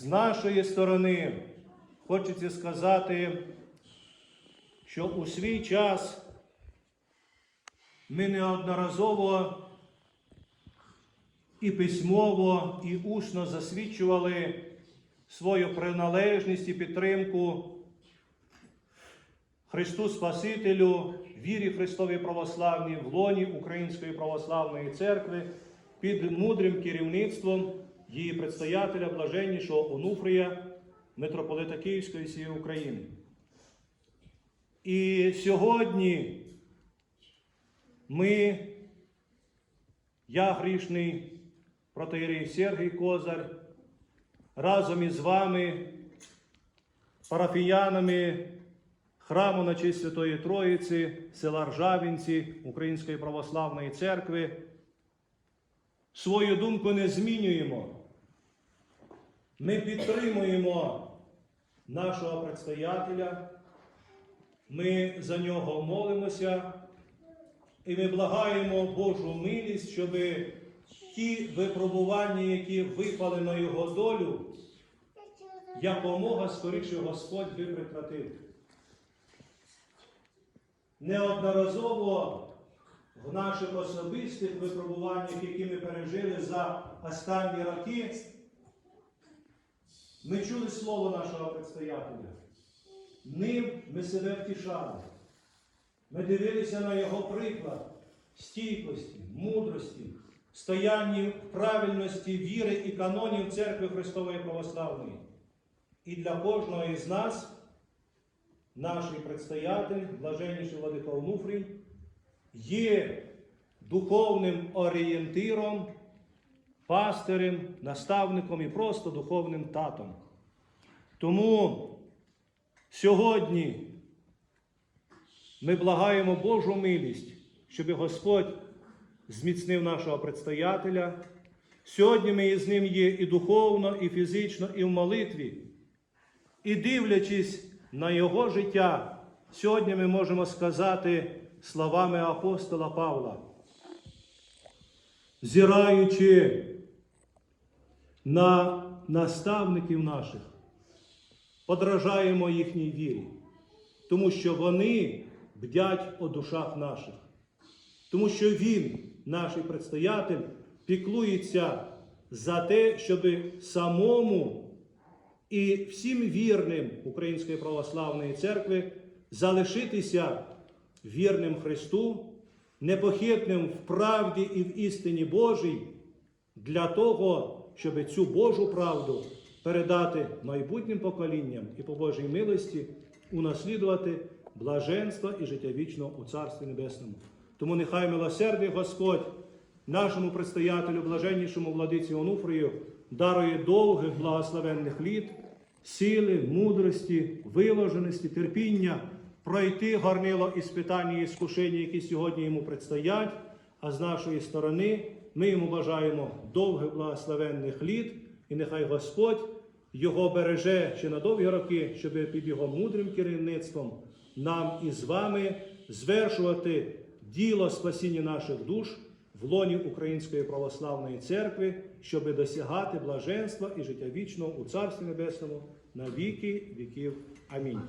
з нашої сторони хочеться сказати, що у свій час ми неодноразово і письмово, і усно засвідчували свою приналежність і підтримку Христу Спасителю, вірі Христовій православній, в лоні Української православної церкви під мудрим керівництвом її предстоятеля блаженнішого Онуфрія, митрополита Київської всієї України. І сьогодні ми, я грішний протеєрей Сергій Козар, разом із вами, парафіянами храму на честь Святої Троїці, села Ржавінці Української православної церкви, свою думку не змінюємо. Ми підтримуємо нашого предстоятеля, ми за нього молимося і ми благаємо Божу милість, щоб ті випробування, які випали на його долю, якомога скоріше Господь би прекратив. Неодноразово в наших особистих випробуваннях, які ми пережили за останні роки, ми чули слово нашого предстоятеля. Ним ми себе втішали. Ми дивилися на його приклад стійкості, мудрості, стоянні правильності віри і канонів Церкви Христової Православної. І для кожного із нас наш предстоятель, блаженніший Владика Онуфрій, є духовним орієнтиром, пастирем, наставником і просто духовним татом. Тому сьогодні ми благаємо Божу милість, щоб Господь зміцнив нашого предстоятеля. Сьогодні ми із ним є і духовно, і фізично, і в молитві. І дивлячись на його життя, сьогодні ми можемо сказати словами апостола Павла, зираючи на наставників наших, подражаємо їхній вірі, тому що вони бдять о душах наших, тому що Він, наш предстоятель, піклується за те, щоб самому і всім вірним Української православної церкви залишитися вірним Христу, непохитним в правді і в істині Божій, для того, щоб цю Божу правду передати майбутнім поколінням і по Божій милості унаслідувати блаженство і життя вічного у Царстві Небесному. Тому нехай милосердний Господь нашому предстоятелю, блаженнішому владиці Онуфрію, дарує довгих благословенних літ, сили, мудрості, виложеності, терпіння, пройти горнило іспитання і іскушення, які сьогодні йому предстоять. А з нашої сторони ми йому бажаємо довгих благословенних літ, і нехай Господь його береже ще на довгі роки, щоб під його мудрим керівництвом нам із вами звершувати діло спасіння наших душ в лоні Української православної церкви, щоб досягати блаженства і життя вічного у Царстві Небесному на віки віків. Амінь.